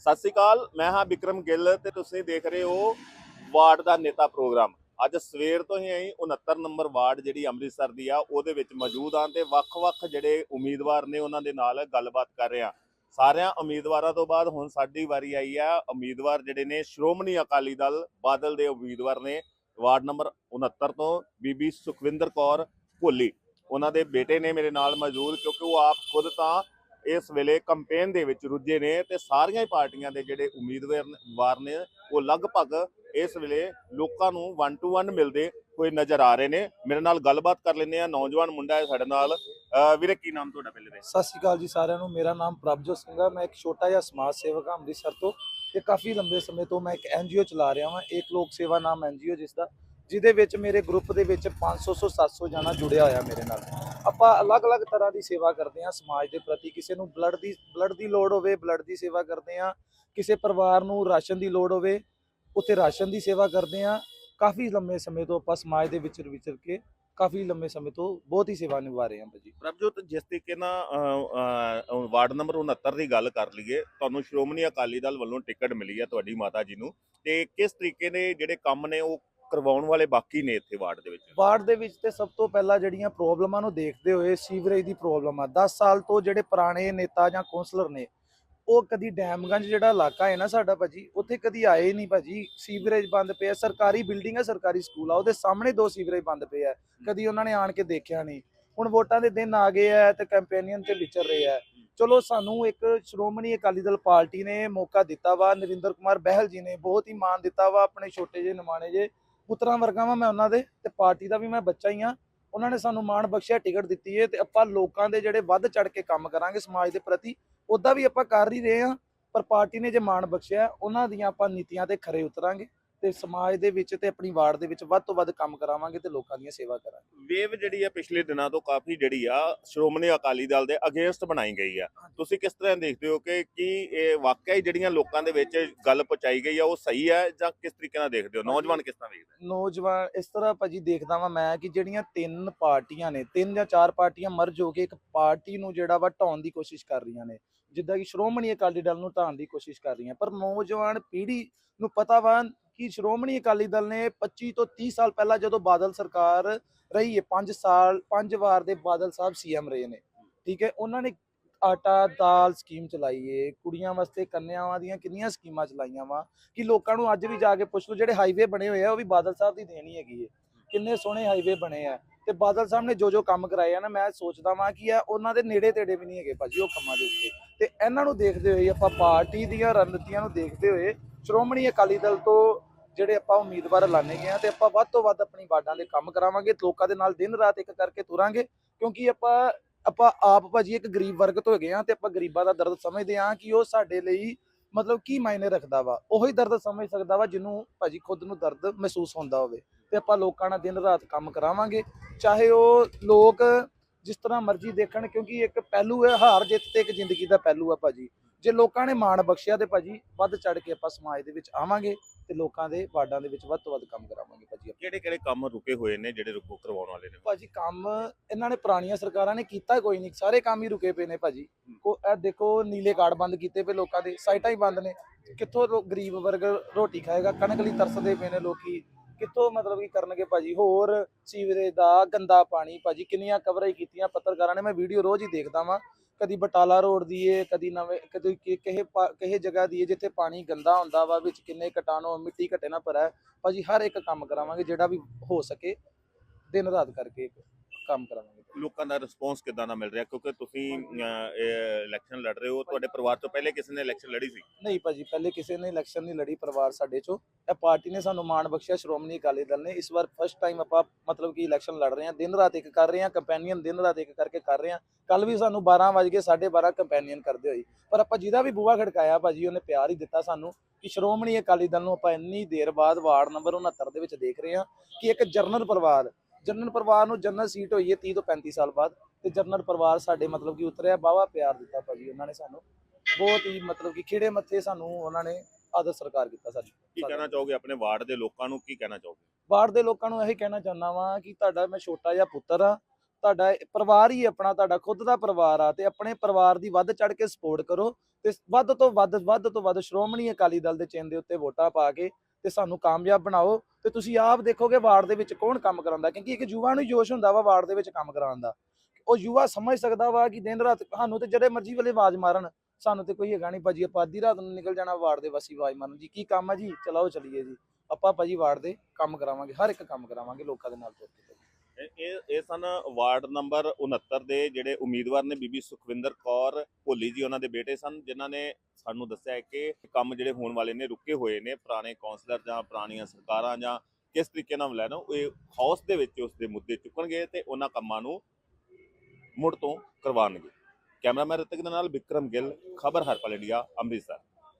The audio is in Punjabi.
ਸਤਿ ਸ਼੍ਰੀ ਅਕਾਲ, ਮੈਂ ਹਾਂ ਵਿਕਰਮ ਗਿੱਲ ਤੇ ਤੁਸੀਂ ਦੇਖ ਰਹੇ ਹੋ ਵਾਰਡ ਦਾ ਨੇਤਾ ਪ੍ਰੋਗਰਾਮ। ਅੱਜ ਸਵੇਰ ਤੋਂ ਹੀ ਅਸੀਂ 69 ਨੰਬਰ ਵਾਰਡ ਜਿਹੜੀ ਅੰਮ੍ਰਿਤਸਰ ਦੀ ਆ, ਉਹਦੇ ਵਿੱਚ ਮੌਜੂਦ ਹਾਂ ਤੇ ਵੱਖ-ਵੱਖ ਜਿਹੜੇ ਉਮੀਦਵਾਰ ਨੇ ਉਹਨਾਂ ਦੇ ਨਾਲ ਗੱਲਬਾਤ ਕਰ ਰਹੇ ਹਾਂ। ਸਾਰਿਆਂ ਉਮੀਦਵਾਰਾਂ ਤੋਂ ਬਾਅਦ ਹੁਣ ਸਾਡੀ ਵਾਰੀ ਆਈ ਆ, ਉਮੀਦਵਾਰ ਜਿਹੜੇ ਨੇ ਸ਼੍ਰੋਮਣੀ ਅਕਾਲੀ ਦਲ, ਬਾਦਲ ਦੇ ਉਮੀਦਵਾਰ ਨੇ ਵਾਰਡ ਨੰਬਰ 69 ਤੋਂ, ਬੀਬੀ ਸੁਖਵਿੰਦਰ ਕੌਰ ਭੋਲੀ ਉਹਨਾਂ ਦੇ ਬੇਟੇ ਨੇ ਮੇਰੇ ਨਾਲ ਮੌਜੂਦ, ਕਿਉਂਕਿ ਉਹ ਆਪ ਖੁਦ ਤਾਂ ਇਸ ਵੇਲੇ ਕੰਪੇਨ ਦੇ ਵਿੱਚ ਰੁੱਝੇ ਨੇ ਤੇ ਸਾਰੀਆਂ ਹੀ ਪਾਰਟੀਆਂ ਦੇ ਜਿਹੜੇ ਉਮੀਦਵਾਰ ਨੇ ਉਹ ਲਗਭਗ ਇਸ ਵੇਲੇ ਲੋਕਾਂ ਨੂੰ ਵਨ ਟੂ ਵਨ ਮਿਲਦੇ ਹੋਏ ਨਜ਼ਰ ਆ ਰਹੇ ਨੇ। ਮੇਰੇ ਨਾਲ ਗੱਲਬਾਤ ਕਰ ਲੈਂਦੇ ਆ ਨੌਜਵਾਨ ਮੁੰਡਾ ਹੈ ਸਾਡੇ ਨਾਲ। ਵੀਰੇ, ਕੀ ਨਾਮ ਤੁਹਾਡਾ ਪਹਿਲੇ ਦੇ ਸਤਿ ਸ਼੍ਰੀ ਅਕਾਲ ਜੀ ਸਾਰਿਆਂ ਨੂੰ। ਮੇਰਾ ਨਾਮ ਪ੍ਰਭਜੋਤ ਸਿੰਘ ਹੈ ਮੈਂ ਇੱਕ ਛੋਟਾ ਜਿਹਾ ਸਮਾਜ ਸੇਵਕ ਹਾਂ ਅੰਮ੍ਰਿਤਸਰ ਤੋਂ ਤੇ ਕਾਫੀ ਲੰਬੇ ਸਮੇਂ ਤੋਂ ਮੈਂ ਇੱਕ ਐਨਜੀਓ ਚਲਾ ਰਿਹਾ ਹਾਂ ਇੱਕ ਲੋਕ ਸੇਵਾ ਨਾਮ ਐਨਜੀਓ ਜਿਸ ਦਾ ਜਿਹਦੇ ਵਿੱਚ ਮੇਰੇ ਗਰੁੱਪ ਦੇ ਵਿੱਚ 500 ਤੋਂ 700 ਜਾਣਾ ਜੁੜਿਆ ਹੋਇਆ ਮੇਰੇ ਨਾਲ। ਆਪਾਂ ਅਲੱਗ-ਅਲੱਗ ਤਰ੍ਹਾਂ ਦੀ ਸੇਵਾ ਕਰਦੇ ਹਾਂ ਸਮਾਜ ਦੇ ਪ੍ਰਤੀ, ਕਿਸੇ ਨੂੰ ਬਲੱਡ ਦੀ ਬਲੱਡ ਦੀ ਲੋੜ ਹੋਵੇ ਬਲੱਡ ਦੀ ਸੇਵਾ ਕਰਦੇ ਹਾਂ, ਕਿਸੇ ਪਰਿਵਾਰ ਨੂੰ ਰਾਸ਼ਨ ਦੀ ਲੋੜ ਹੋਵੇ, ਉੱਥੇ ਰਾਸ਼ਨ ਦੀ ਸੇਵਾ ਕਰਦੇ ਹਾਂ, ਕਾਫੀ ਲੰਮੇ ਸਮੇਂ ਤੋਂ ਆਪਾਂ ਸਮਾਜ ਦੇ ਵਿੱਚ ਵਿਚਰ ਕੇ ਕਾਫੀ ਲੰਮੇ ਸਮੇਂ ਤੋਂ ਬਹੁਤ ਹੀ ਸੇਵਾ ਨਿਭਾ ਰਹੇ ਹਾਂ ਭਾਜੀ ਪ੍ਰਭਜੋਤ, ਜਿਸ ਤਰੀਕੇ ਨਾਲ ਵਾਰਡ ਨੰਬਰ 69 ਦੀ ਗੱਲ ਕਰ ਲਈਏ, ਤੁਹਾਨੂੰ ਸ਼੍ਰੋਮਣੀ ਅਕਾਲੀ ਦਲ ਵੱਲੋਂ ਟਿਕਟ ਮਿਲੀ ਹੈ ਤੁਹਾਡੀ ਮਾਤਾ ਜੀ ਨੂੰ, ਤੇ ਕਿਸ ਤਰੀਕੇ ਦੇ ਜਿਹੜੇ ਕੰਮ ਨੇ ਉਹ ਕਰਵਾਉਣ ਵਾਲੇ ਬਾਕੀ ਨੇ ਇੱਥੇ ਵਾਰਡ ਦੇ ਵਿੱਚ? ਵਾਰਡ ਦੇ ਵਿੱਚ ਤੇ ਸਭ ਤੋਂ ਪਹਿਲਾਂ ਜਿਹੜੀਆਂ ਪ੍ਰੋਬਲਮਾਂ ਨੂੰ ਦੇਖਦੇ ਹੋਏ ਸੀਵਰੇਜ ਦੀ ਪ੍ਰੋਬਲਮ ਆ। 10 ਸਾਲ ਤੋਂ ਜਿਹੜੇ ਪੁਰਾਣੇ ਨੇਤਾ ਜਾਂ ਕੌਂਸਲਰ ਨੇ, ਉਹ ਕਦੀ ਡੈਮਗੰਜ ਜਿਹੜਾ ਇਲਾਕਾ ਹੈ ਨਾ ਸਾਡਾ ਭਾਜੀ, ਉੱਥੇ ਕਦੀ ਆਏ ਨਹੀਂ ਭਾਜੀ। ਸੀਵਰੇਜ ਬੰਦ ਪਿਆ, ਸਰਕਾਰੀ ਬਿਲਡਿੰਗ ਹੈ ਸਰਕਾਰੀ ਸਕੂਲ ਆ, ਉਹਦੇ ਸਾਹਮਣੇ ਦੋ ਸੀਵਰੇਜ ਬੰਦ ਪਏ ਆ। ਕਦੀ ਉਹਨਾਂ ਨੇ ਆਣ ਕੇ ਦੇਖਿਆ ਨਹੀਂ। ਹੁਣ ਵੋਟਾਂ ਦੇ ਦਿਨ ਆ ਗਏ ਆ ਤੇ ਕੈਂਪੇਨੀਅਨ ਤੇ ਵਿਚਰ ਰਹੇ ਆ। ਚਲੋ ਸਾਨੂੰ ਇੱਕ ਸ਼੍ਰੋਮਣੀ ਅਕਾਲੀ ਦਲ ਪਾਰਟੀ ਨੇ ਮੌਕਾ ਦਿੱਤਾ ਵਾ, ਨਰਿੰਦਰ ਕੁਮਾਰ ਬਹਿਲ ਜੀ ਨੇ, ਬਹੁਤ ਹੀ ਮਾਣ ਦਿੱਤਾ ਵਾ, ਆਪਣੇ ਛੋਟੇ ਜਿਹੇ ਨਿਮਾਣੇ ਜੇ ਪੁੱਤਰਾਂ ਵਰਗਾ ਵਾਂ ਮੈਂ ਉਹਨਾਂ ਦੇ ਤੇ ਪਾਰਟੀ ਦਾ ਵੀ ਮੈਂ ਬੱਚਾ ਹੀ ਆ ਉਹਨਾਂ ਨੇ ਸਾਨੂੰ ਮਾਣ ਬਖਸ਼ਿਆ, ਟਿਕਟ ਦਿੱਤੀ ਹੈ ਤੇ ਆਪਾਂ ਲੋਕਾਂ ਦੇ ਜਿਹੜੇ ਵੱਧ ਚੜ ਕੇ ਕੰਮ ਕਰਾਂਗੇ ਸਮਾਜ ਦੇ ਪ੍ਰਤੀ, ਉਦਾਂ ਵੀ ਆਪਾਂ ਕਰ ਹੀ ਰਹੇ ਆ ਪਰ ਪਾਰਟੀ ਨੇ ਜੇ ਮਾਣ ਬਖਸ਼ਿਆ, ਉਹਨਾਂ ਦੀਆਂ ਆਪਾਂ ਨੀਤੀਆਂ ਤੇ ਖਰੇ ਉਤਰਾਂਗੇ। ਤੇ ਸਮਾਜ ਦੇ ਵਿੱਚ ਤੇ ਆਪਣੀ ਵਾਰਡ ਦੇ ਵਿੱਚ ਵੱਧ ਤੋਂ ਵੱਧ ਕੰਮ ਕਰਾਵਾਂਗੇ ਤੇ ਲੋਕਾਂ ਦੀਆਂ ਸੇਵਾ ਕਰਾਂਗੇ। ਵੇਵ ਜਿਹੜੀ ਆ ਪਿਛਲੇ ਦਿਨਾਂ ਤੋਂ ਕਾਫੀ ਜਿਹੜੀ ਆ ਸ਼੍ਰੋਮਣੀ ਅਕਾਲੀ ਦਲ ਦੇ ਅਗੇਂਸਟ ਬਣਾਈ ਗਈ ਆ। ਤੁਸੀਂ ਕਿਸ ਤਰ੍ਹਾਂ ਦੇਖਦੇ ਹੋ ਕਿ ਕੀ ਇਹ ਵਾਕਿਆ ਹੀ ਜਿਹੜੀਆਂ ਲੋਕਾਂ ਦੇ ਵਿੱਚ ਗੱਲ ਪਹੁੰਚਾਈ ਗਈ ਆ ਉਹ ਸਹੀ ਹੈ ਜਾਂ ਕਿਸ ਤਰੀਕੇ ਨਾਲ ਦੇਖਦੇ ਹੋ? ਨੌਜਵਾਨ ਕਿਸ ਤਰ੍ਹਾਂ ਵੇਖਦੇ ਨੌਜਵਾਨ ਇਸ ਤਰ੍ਹਾਂ ਭਾਜੀ ਦੇਖਦਾ ਵਾਂ ਮੈਂ ਕਿ ਜਿਹੜੀਆਂ ਤਿੰਨ ਪਾਰਟੀਆਂ ਨੇ ਤਿੰਨ ਜਾਂ ਚਾਰ ਪਾਰਟੀਆਂ ਮਰਜ ਹੋ ਕੇ ਇੱਕ ਪਾਰਟੀ ਨੂੰ ਜਿਹੜਾ ਵਾ ਢਾਉਣ ਦੀ ਕੋਸ਼ਿਸ਼ ਕਰ ਰਹੀਆਂ ਨੇ। ਜਿੱਦਾਂ ਕਿ ਸ਼੍ਰੋਮਣੀ ਅਕਾਲੀ ਦਲ ਨੂੰ ਢਾਉਣ ਦੀ ਕੋਸ਼ਿਸ਼ ਕਰ ਰਹੀਆਂ ਪਰ ਨੌਜਵਾਨ ਪੀੜ੍ਹੀ ਨੂੰ ਪਤਾ ਵਾ ਕਿ ਸ਼੍ਰੋਮਣੀ ਅਕਾਲੀ ਦਲ ਨੇ 25 ਤੋਂ 30 ਸਾਲ ਪਹਿਲਾਂ ਜਦੋਂ ਬਾਦਲ ਸਰਕਾਰ ਰਹੀ ਹੈ 5 ਸਾਲ, ਪੰਜ ਵਾਰ ਦੇ ਬਾਦਲ ਸਾਹਿਬ ਸੀਐਮ ਰਹੇ ਨੇ। ਠੀਕ ਹੈ, ਉਹਨਾਂ ਨੇ ਆਟਾ, ਦਾਲ ਸਕੀਮ ਚਲਾਈ ਏ, ਕੁੜੀਆਂ ਵਾਸਤੇ ਕੰਨਿਆਵਾਂ ਦੀਆਂ ਕਿੰਨੀਆਂ ਸਕੀਮਾਂ ਚਲਾਈਆਂ ਵਾ ਕਿ ਲੋਕਾਂ ਨੂੰ ਅੱਜ ਵੀ ਜਾ ਕੇ ਪੁੱਛ ਲਓ, ਜਿਹੜੇ ਹਾਈਵੇ ਬਣੇ ਹੋਏ ਆ, ਉਹ ਵੀ ਬਾਦਲ ਸਾਹਿਬ ਦੀ ਦੇਣੀ ਹੈਗੀ ਏ। ਕਿੰਨੇ ਸੋਹਣੇ ਹਾਈਵੇ ਬਣੇ ਆ। ਤੇ ਬਾਦਲ ਸਾਹਿਬ ਨੇ ਜੋ ਜੋ ਕੰਮ ਕਰਾਏ ਆ ਨਾ, ਮੈਂ ਸੋਚਦਾ ਵਾਂ ਕਿ ਆ ਉਹਨਾਂ ਦੇ ਨੇੜੇ ਤੇੜੇ ਵੀ ਨਹੀਂ ਹੈਗੇ ਭਾਜੀ, ਉਹ ਕੰਮਾਂ ਦੇ ਉੱਤੇ। ਤੇ ਇਹਨਾਂ ਨੂੰ ਦੇਖਦੇ ਹੋਏ ਆਪਾਂ ਪਾਰਟੀ ਦੀਆਂ ਰਣਨੀਤੀਆਂ ਨੂੰ ਦੇਖਦੇ ਹੋਏ ਸ਼੍ਰੋਮਣੀ ਅਕਾਲੀ ਦਲ ਤੋਂ ਜਿਹੜੇ ਆਪਾਂ ਉਮੀਦਵਾਰ ਲਾਣੇ ਗਏ ਆ ਤੇ ਆਪਾਂ ਵੱਧ ਤੋਂ ਵੱਧ ਆਪਣੀ ਵਾਰਡਾਂ ਦੇ ਕੰਮ ਕਰਾਵਾਂਗੇ, ਲੋਕਾਂ ਦੇ ਨਾਲ ਦਿਨ ਰਾਤ ਇੱਕ ਕਰਕੇ ਤੁਰਾਂਗੇ, ਕਿਉਂਕਿ ਆਪਾਂ ਆਪਾਂ ਆਪ ਭਾਜੀ ਇੱਕ ਗਰੀਬ ਵਰਗ ਤੋਂ ਹੈਗੇ ਆ ਤੇ ਆਪਾਂ ਗਰੀਬਾਂ ਦਾ ਦਰਦ ਸਮਝਦੇ ਆ ਕਿ ਉਹ ਸਾਡੇ ਲਈ ਮਤਲਬ ਕੀ ਮਾਇਨੇ ਰੱਖਦਾ ਵਾ, ਉਹੀ ਦਰਦ ਸਮਝ ਸਕਦਾ ਵਾ ਜਿਹਨੂੰ ਭਾਜੀ ਖੁਦ ਨੂੰ ਦਰਦ ਮਹਿਸੂਸ ਹੁੰਦਾ ਹੋਵੇ ਤੇ ਆਪਾਂ ਲੋਕਾਂ ਨਾਲ ਦਿਨ ਰਾਤ ਕੰਮ ਕਰਾਵਾਂਗੇ, ਚਾਹੇ ਉਹ ਲੋਕ ਜਿਸ ਤਰ੍ਹਾਂ ਮਰਜ਼ੀ ਦੇਖਣ ਕਿਉਂਕਿ ਇੱਕ ਪਹਿਲੂ ਹੈ ਹਾਰ ਜਿੱਤ ਤੇ ਇੱਕ ਜ਼ਿੰਦਗੀ ਦਾ ਪਹਿਲੂ ਆ ਭਾਜੀ। ਜੇ ਲੋਕਾਂ ਨੇ ਮਾਣ ਬਖਸ਼ਿਆ ਤੇ ਭਾਜੀ ਵੱਧ ਚੜ ਕੇ ਆਪਾਂ ਸਮਾਜ ਦੇ ਵਿੱਚ ਆਵਾਂਗੇ ਤੇ ਲੋਕਾਂ ਦੇ ਵਾਰਡਾਂ ਦੇ ਵਿੱਚ ਵੱਧ ਤੋਂ ਵੱਧ ਕੰਮ ਕਰਾਵਾਂਗੇ ਭਾਜੀ ਕਿਹੜੇ ਕਿਹੜੇ ਕੰਮ ਰੁਕੇ ਹੋਏ ਨੇ ਜਿਹੜੇ ਰੁਕੋ ਕਰਵਾਉਣ ਵਾਲੇ ਨੇ? ਭਾਜੀ ਕੰਮ ਇਹਨਾਂ ਨੇ ਪੁਰਾਣੀਆਂ ਸਰਕਾਰਾਂ ਨੇ ਕੀਤਾ ਕੋਈ ਨਹੀਂ ਸਾਰੇ ਕੰਮ ਹੀ ਰੁਕੇ ਪਏ ਨੇ ਭਾਜੀ। ਕੋ ਇਹ ਦੇਖੋ ਨੀਲੇ ਕਾਰਡ ਬੰਦ ਕੀਤੇ ਪਏ ਲੋਕਾਂ ਦੇ ਸਾਈਟਾਂ ਹੀ ਬੰਦ ਨੇ। ਕਿੱਥੋਂ ਗਰੀਬ ਵਰਗ ਰੋਟੀ ਖਾਏਗਾ ਕਣਕ ਲਈ ਤਰਸਦੇ ਪਏ ਨੇ ਲੋਕੀ। ਕਿੱਥੋਂ ਮਤਲਬ ਕੀ ਕਰਨਗੇ ਭਾਜੀ? ਹੋਰ ਸੀਵਰੇਜ ਦਾ ਗੰਦਾ ਪਾਣੀ ਭਾਜੀ ਕਿੰਨੀਆਂ ਕਵਰਾਂ ਕੀਤੀਆਂ ਪੱਤਰਕਾਰਾਂ ਨੇ ਮੈਂ ਵੀਡੀਓ ਰੋਜ਼ ਹੀ ਦੇਖਦਾ ਵਾਂ। ਕਦੀ ਬਟਾਲਾ ਰੋਡ ਦੀ ਏ ਕਦੀ ਨਵੇਂ, ਕਦੀ ਕਿ- ਕਿਸੇ ਪਾ- ਕਿਸੇ ਜਗ੍ਹਾ ਦੀ ਏ ਜਿੱਥੇ ਪਾਣੀ ਗੰਦਾ ਹੁੰਦਾ ਵਾ, ਵਿੱਚ ਕਿੰਨੇ ਕਟਾਣੋ, ਮਿੱਟੀ ਘਟੇ ਨਾ ਭਰਾ ਹੈ। ਭਾਜੀ ਹਰ ਇੱਕ ਕੰਮ ਕਰਾਵਾਂਗੇ, ਜਿਹੜਾ ਵੀ ਹੋ ਸਕੇ, ਦਿਨ ਰਾਤ ਕਰਕੇ ਕੰਮ ਕਰਾਵਾਂਗੇ ਲੋਕਾਂ ਦਾ ਰਿਸਪੌਂਸ ਕਿਦਾਂ ਦਾ ਮਿਲ ਰਿਹਾ? ਕਿਉਂਕਿ ਤੁਸੀਂ ਇਲੈਕਸ਼ਨ ਲੜ ਰਹੇ ਹੋ ਤੁਹਾਡੇ ਪਰਿਵਾਰ ਤੋਂ ਪਹਿਲੇ ਕਿਸੇ ਨੇ ਇਲੈਕਸ਼ਨ ਲੜੀ ਸੀ? ਨਹੀਂ ਭਾਜੀ ਪਹਿਲੇ ਕਿਸੇ ਨੇ ਇਲੈਕਸ਼ਨ ਨਹੀਂ ਲੜੀ ਪਰਿਵਾਰ ਸਾਡੇ ਚੋਂ। ਇਹ ਪਾਰਟੀ ਨੇ ਸਾਨੂੰ ਮਾਣ ਬਖਸ਼ਿਆ ਸ਼੍ਰੋਮਣੀ ਅਕਾਲੀ ਦਲ ਨੇ। ਇਸ ਵਾਰ ਫਸਟ ਟਾਈਮ ਆਪਾਂ ਮਤਲਬ ਕਿ ਇਲੈਕਸ਼ਨ ਲੜ ਰਹੇ ਹਾਂ। ਦਿਨ ਰਾਤ ਇੱਕ ਕਰ ਰਹੇ ਹਾਂ ਕੰਪੈਨੀਅਨ ਦਿਨ ਰਾਤ ਇੱਕ ਕਰਕੇ ਕਰ ਰਹੇ ਹਾਂ। ਕੱਲ ਵੀ ਸਾਨੂੰ 12 ਵਜ ਕੇ 12:30 ਕੰਪੈਨੀਅਨ ਕਰਦੇ ਹੋਈ ਪਰ ਆਪਾਂ ਜਿਹਦਾ ਵੀ ਬੂਹਾ ਖੜਕਾਇਆ ਭਾਜੀ ਉਹਨੇ ਪਿਆਰ ਹੀ ਦਿੱਤਾ ਸਾਨੂੰ ਕਿ ਸ਼੍ਰੋਮਣੀ ਅਕਾਲੀ ਦਲ ਨੂੰ ਆਪਾਂ ਇੰਨੀ ਦੇਰ ਬਾਅਦ ਵਾਰਡ ਨੰਬਰ 69 ਦੇ ਵਿੱਚ ਦੇਖ ਰਹੇ ਹਾਂ ਕਿ ਇੱਕ ਜਰਨਲ ਪਰਿਵਾਰ ਜਰਨਲ ਪਰਿਵਾਰ ਨੂੰ ਜਰਨਲ ਸੀਟ ਹੋਈ ਹੈ 30 ਤੋਂ 35 ਸਾਲ ਬਾਅਦ ਤੇ ਜਰਨਲ ਪਰਿਵਾਰ ਸਾਡੇ ਮਤਲਬ ਕਿ ਉਤਰਿਆ ਬਾਵਾ ਪਿਆਰ ਦਿੱਤਾ ਭਾਜੀ ਉਹਨਾਂ ਨੇ ਸਾਨੂੰ। ਬਹੁਤ ਹੀ ਮਤਲਬ ਕਿ ਖੇੜੇ ਮੱਥੇ ਸਾਨੂੰ ਉਹਨਾਂ ਨੇ ਆਦਰ ਸਰਕਾਰ ਕੀਤਾ ਸਾਡੀ। ਕੀ ਕਹਿਣਾ ਚਾਹੋਗੇ ਆਪਣੇ ਵਾਰਡ ਦੇ ਲੋਕਾਂ ਨੂੰ ਕੀ ਕਹਿਣਾ ਚਾਹੋਗੇ? ਬਾਹਰ ਦੇ ਲੋਕਾਂ ਨੂੰ ਇਹੀ ਕਹਿਣਾ ਚਾਹੁੰਦਾ ਵਾਂ ਕਿ ਤੁਹਾਡਾ ਮੈਂ ਛੋਟਾ ਜਿਹਾ ਪੁੱਤਰ ਆ ਤੁਹਾਡਾ ਪਰਿਵਾਰ ਹੀ ਆਪਣਾ ਤੁਹਾਡਾ ਖੁਦ ਦਾ ਪਰਿਵਾਰ ਆ ਤੇ ਆਪਣੇ ਪਰਿਵਾਰ ਦੀ ਵੱਧ ਚੜ ਕੇ ਸਪੋਰਟ ਕਰੋ ਤੇ ਵੱਧ ਤੋਂ ਵੱਧ ਵੱਧ ਤੋਂ ਵੱਧ ਸ਼੍ਰੋਮਣੀ ਅਕਾਲੀ ਦਲ ਦੇ ਚਿੰਨ੍ਹ ਦੇ ਉੱਤੇ ਵੋਟਾਂ ਪਾ ਕੇ ਤੇ ਸਾਨੂੰ ਕਾਮਯਾਬ ਬਣਾਓ ਤੇ ਤੁਸੀਂ ਆਪ ਦੇਖੋਗੇ ਵਾਰਡ ਦੇ ਵਿੱਚ ਕੌਣ ਕੰਮ ਕਰਾਉਂਦਾ, ਕਿਉਂਕਿ ਇੱਕ ਯੁਵਾ ਨੂੰ ਜੋਸ਼ ਹੁੰਦਾ ਵਾ ਵਾਰਡ ਦੇ ਵਿੱਚ ਕੰਮ ਕਰਾਉਣ ਦਾ। ਉਹ ਯੁਵਾ ਸਮਝ ਸਕਦਾ ਵਾ ਕਿ ਦਿਨ ਰਾਤ ਸਾਨੂੰ ਤੇ ਜਿਹੜੇ ਮਰਜ਼ੀ ਵੇਲੇ ਆਵਾਜ਼ ਮਾਰਨ, ਸਾਨੂੰ ਤੇ ਕੋਈ ਹੈਗਾ ਨਹੀਂ, ਭਾਜੀ ਆਪਾਂ ਅੱਧੀ ਰਾਤ ਨੂੰ ਨਿਕਲ ਜਾਣਾ ਵਾਰਡ ਦੇ ਵਾਸੀ ਆਵਾਜ਼ ਮਾਰਨ। ਜੀ, ਕੀ ਕੰਮ ਆ ਜੀ? ਚਲਾਓ, ਚਲੀਏ ਜੀ। ਆਪਾਂ ਭਾਜੀ ਵਾਰਡ ਦੇ ਕੰਮ ਕਰਾਵਾਂਗੇ, ਹਰ ਇੱਕ ਕੰਮ ਕਰਾਵਾਂਗੇ ਲੋਕਾਂ ਦੇ ਨਾਲ ਤੁਰ ਕੇ। ਇਹ- ਇਹ ਇਹ ਸਨ ਵਾਰਡ ਨੰਬਰ 69 ਦੇ ਜਿਹੜੇ ਉਮੀਦਵਾਰ ਨੇ ਬੀਬੀ ਸੁਖਵਿੰਦਰ ਕੌਰ ਭੋਲੀ ਜੀ, ਉਹਨਾਂ ਦੇ ਬੇਟੇ ਸਨ, ਜਿਨ੍ਹਾਂ ਨੇ ਸਾਨੂੰ ਦੱਸਿਆ ਹੈ ਕਿ ਕੰਮ ਜਿਹੜੇ ਹੋਣ ਵਾਲੇ ਨੇ, ਰੁਕੇ ਹੋਏ ਨੇ, ਪੁਰਾਣੇ ਕਾਉਂਸਲਰ ਜਾਂ ਪੁਰਾਣੀਆਂ ਸਰਕਾਰਾਂ ਜਾਂ ਕਿਸ ਤਰੀਕੇ ਨਾਲ ਲੈਣਾ ਉਹ ਇਹ ਹਾਊਸ ਦੇ ਵਿੱਚ ਉਸ ਦੇ ਮੁੱਦੇ ਚੁੱਕਣਗੇ ਤੇ ਉਹਨਾਂ ਕੰਮਾਂ ਨੂੰ ਮੁੜ ਤੋਂ ਕਰਵਾਉਣਗੇ। ਕੈਮਰਾਮੈਨ ਰਤਕ ਦੇ ਨਾਲ ਵਿਕਰਮ ਗਿੱਲ, ਖਬਰ ਹਰਪਲ ਇੰਡੀਆ, ਅੰਮ੍ਰਿਤਸਰ।